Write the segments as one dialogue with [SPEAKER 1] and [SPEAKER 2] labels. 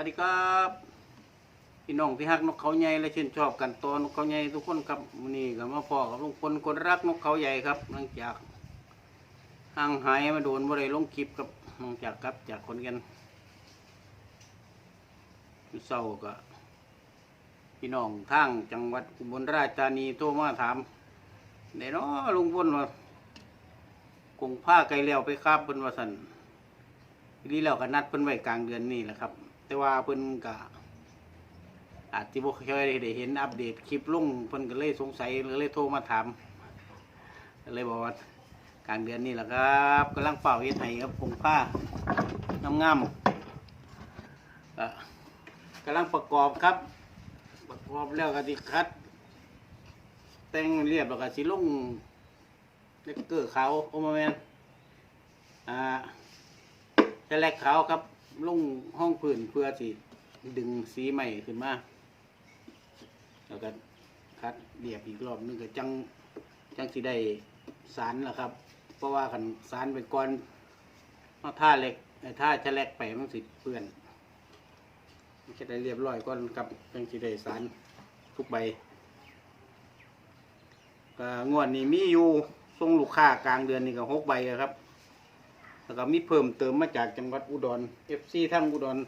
[SPEAKER 1] สวัสดีครับพี่น้องที่ฮักนกเขาใหญ่และชื่นชอบกันตัวนกเขาใหญ่ทุกคนครับนนี้ก็มาพอกับลุงพลคนรักนกเขาใหญ่ครับหลังจากห่างหายมาโดนบ่ได้ลงคลิปครับหลังจากกลับจากคนกันเศร้าก็พี่น้องทางจังหวัดอุบลราชธานีโทรมาถามไหนเนาะลุงพลว่าคงผ้าไกลแล้วไปคาบเพิ่นว่าสั่นทีนี้เราก็นัดเพิ่นไว้กลางเดือนนี้แหละครับ แต่ว่าเพิ่นก็อาจจะบ่เคยได้เห็นอัปเดตคลิปลงเพิ่นก็เลยสงสัยเลยโทรมาถามเลยบอกว่ากลางเดือนนี้แหละครับกำลังเป่าเฮ็ดให้ครับผงผ้างามๆก็กำลังประกอบครับ ประกอบแล้วก็สิคัด แต่งเรียบแล้วก็สิลงเลกเกอร์ขาวโอมาแมนอ่าจะแลกขาวครับ ลงห้องพื้นเพื่อสิดึงสีใหม่ขึ้นมา แล้วก็คัดเรียบอีกรอบนึงก็จังจังสิได้สารล่ะครับ เพราะว่าขันสารไปก่อนมาท่าเหล็กไอ้ท่าจะแลกไปมันสิเปื้อนมันจะได้เรียบร้อยก่อนครับจังสิได้สารทุกใบงวดนี้มีอยู่ส่งลูกค้ากลางเดือนนี่ก็หกใบอะครับ แล้วก็มีเพิ่มเติมมาจากจังหวัดอุดรเอฟซีทั้งอุดร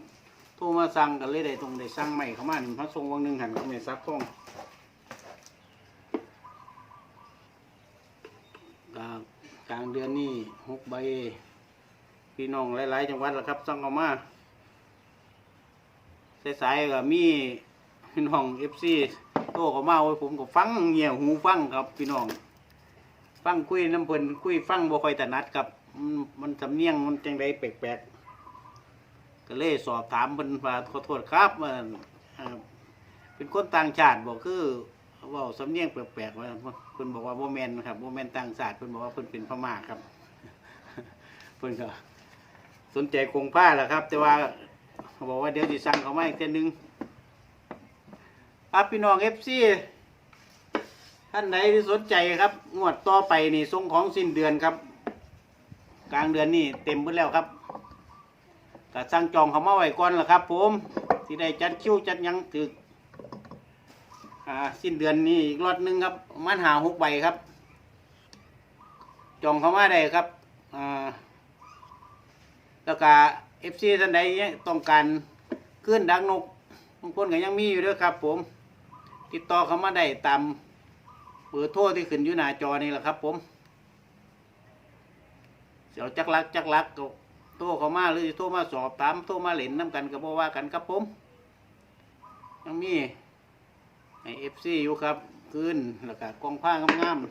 [SPEAKER 1] โทรมาสั่งกันเลยได้ตรงได้สั่งใหม่เข้ามาหนึ่งพันทรงวังหนึ่งหันก็ไม่ซักท่องก็กลางเดือนนี้หกใบพี่น้องหลาย ๆ จังหวัดละครับสั่งเข้ามาสายๆก็มีพี่น้องเอฟซีโตเข้ามาโอ้ผมก็ฟังเงี่ยหูฟังครับพี่น้อง ฟังคุยน้ำเพลินคุยฟังบ่ค่อยถนัดครับ มันมันสำเนียงมันจังไดแปลกๆก็เลยสอบถามเพิ่นว่าขอโทษครับว่าอ่าเป็นคนต่างชาติบอกคือเว่าสำเนียงแปลกๆว่าเพิ่นบอกว่าบ่แมนครับบ่แมนต่างชาติเพิ่นบอกว่าเพิ่นเป็นพม่าครับ เพิ่นก็ สนใจคงผ้าแหละครับ แต่ว่าเขาบอกว่าเดี๋ยวสิสั่งเขามาอีกเทื่อนึงครับพี่น้อง FC ท่านใดที่สนใจครับ งวดต่อไปนี่ส่งของสิ้นเดือนครับ กลางเดือนนี่เต็มหมดแล้วครับก็สั่งจองเขามาไว้ก่อนละครับ ผมที่ได้จัดคิวจัดยังถึกอ่าสิ้นเดือนนี้อีกรอดหนึ่งครับมันหาหกใบครับ จองเขามาได้ครับอ่าแล้วก็เอฟซีท่านใดต้องการขึ้นดังนกบางคนก็ยังมีอยู่ด้วยครับ ผม ติดต่อเขามาได้ตามเบอร์โทรที่ขึ้นอยู่หน้าจอนี่แหละครับ ผม เสียวจักรักจักรักก็โทรเขามาหรือโทรมาสอบถามโทรมาเล่นน้ำกันก็บอว่ากันครับผมยังมีไอเอฟซีอยู่ครับขึ้นแล้วก็กองผ้างามๆ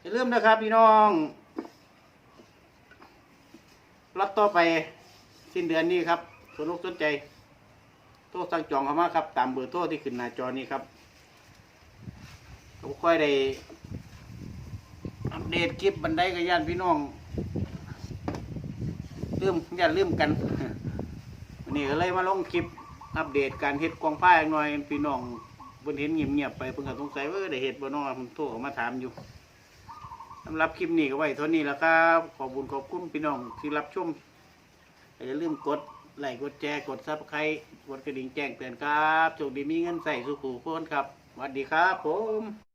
[SPEAKER 1] อย่าลืมนะครับพี่น้องรับต่อไปสิ้นเดือนนี้ครับสนุกสนใจ โทรสั่งจองเข้ามาครับ ตามเบอร์โทรที่ขึ้นหน้าจอนี้ครับก็บ่ค่อยได้ อัปเดตคลิปบันไดกับญาติพี่น้องลืมอย่าลืมกันวันนี้ก็เลยมาลงคลิปอัปเดตการเฮ็ดกองผ้าหน่อยพี่น้องเพิ่นเห็นเงียบๆไปเพิ่นก็สงสัยว่าเออได้เฮ็ดบ่นาะผมโทรมาถามอยู่สำหรับคลิปนี้ก็ไว้เท่านี้แล้วครับขอบคุญขอบคุณพี่น้องที่รับชมอย่าลืมกดไลค์กดแชร์กด Subscribe กดกระดิ่งแจ้งเตือนครับโชคดีมีเงินใส่สุขุคนครับสวัสดีครับผม